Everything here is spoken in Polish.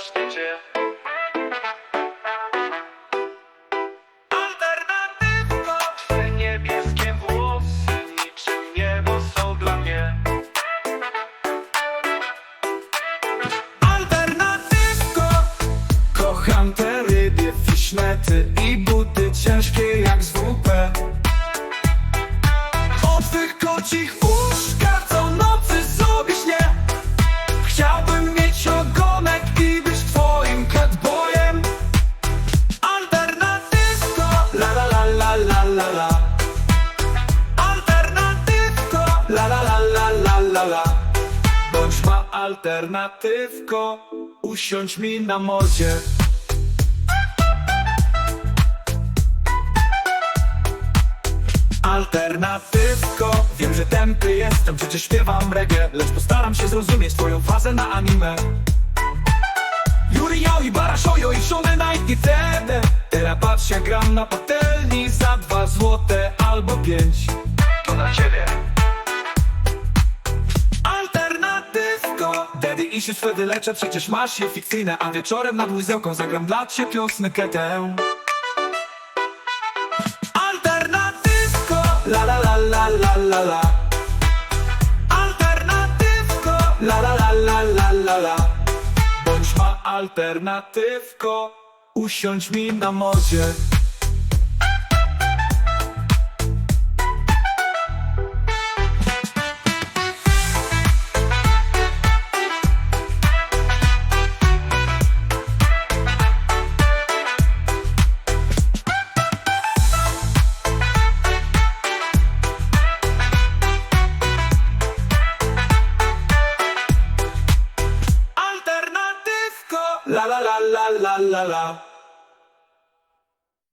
świecie. Alternatywka, twe niebieskie włosy niczym niebo są dla mnie. Alternatywko, kocham te rybie, fisznety i buty ciężkie jak z WP. Od tych kocich la la la la la Bądź ma alternatywko Usiądź mi na mordzie Alternatywko Wiem, że tępy jestem, przecież śpiewam reggae Lecz postaram się zrozumieć twoją fazę na anime. Yuri i Barashoyo i Shonen Night i TD Teraz patrz jak gram na patelni Za dwa złote albo pięć. To dla ciebie i się wtedy leczę, przecież masz je fikcyjne A wieczorem nad łyzełką zagram dla ciebie piosenkę Alternatywko La la la la la la la Alternatywko La la la la la la la Bądź ma alternatywko Usiądź mi na mordzie la la la la la la